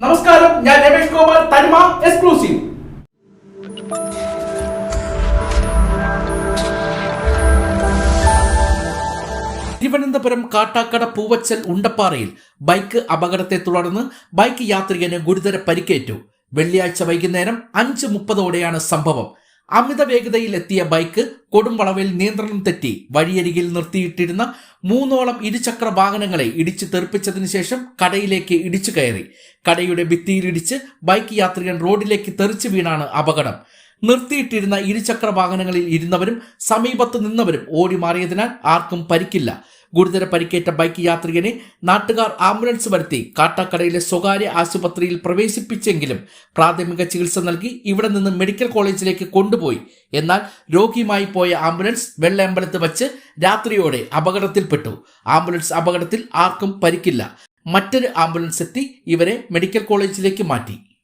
നമസ്കാരം ഞാൻ രമേഷ് ഗോപാൽ തനിമ എക്സ്ക്ലൂസീവ്. തിരുവനന്തപുരം കാട്ടാക്കട പൂവച്ചൽ ഉണ്ടപ്പാറയിൽ ബൈക്ക് അപകടത്തെ തുടർന്ന് ബൈക്ക് യാത്രികന് ഗുരുതര പരിക്കേറ്റു. വെള്ളിയാഴ്ച വൈകുന്നേരം അഞ്ച് മുപ്പതോടെയാണ് സംഭവം. അമിത വേഗതയിൽ എത്തിയ ബൈക്ക് കൊടുംവളവിൽ നിയന്ത്രണം തെറ്റി വഴിയരികിൽ നിർത്തിയിട്ടിരുന്ന മൂന്നോളം ഇരുചക്ര വാഹനങ്ങളെ ഇടിച്ചു തെറിപ്പിച്ചതിനു ശേഷം കടയിലേക്ക് ഇടിച്ചു കയറി. കടയുടെ ഭിത്തിയിലിടിച്ച് ബൈക്ക് യാത്രികൻ റോഡിലേക്ക് തെറിച്ചു വീണാണ് അപകടം. നിർത്തിയിട്ടിരുന്ന ഇരുചക്ര വാഹനങ്ങളിൽ ഇരുന്നവരും സമീപത്ത് നിന്നവരും ഓടി മാറിയതിനാൽ ആർക്കും പരിക്കില്ല. ഗുരുതര പരിക്കേറ്റ ബൈക്ക് യാത്രികനെ നാട്ടുകാർ ആംബുലൻസ് വരുത്തി കാട്ടാക്കടയിലെ സ്വകാര്യ ആശുപത്രിയിൽ പ്രവേശിപ്പിച്ചെങ്കിലും പ്രാഥമിക ചികിത്സ നൽകി ഇവിടെ നിന്ന് മെഡിക്കൽ കോളേജിലേക്ക് കൊണ്ടുപോയി. എന്നാൽ രോഗിയുമായി പോയ ആംബുലൻസ് വെള്ളയമ്പലത്ത് വച്ച് രാത്രിയോടെ അപകടത്തിൽപ്പെട്ടു. ആംബുലൻസ് അപകടത്തിൽ ആർക്കും പരിക്കില്ല. മറ്റൊരു ആംബുലൻസ് എത്തി ഇവരെ മെഡിക്കൽ കോളേജിലേക്ക് മാറ്റി.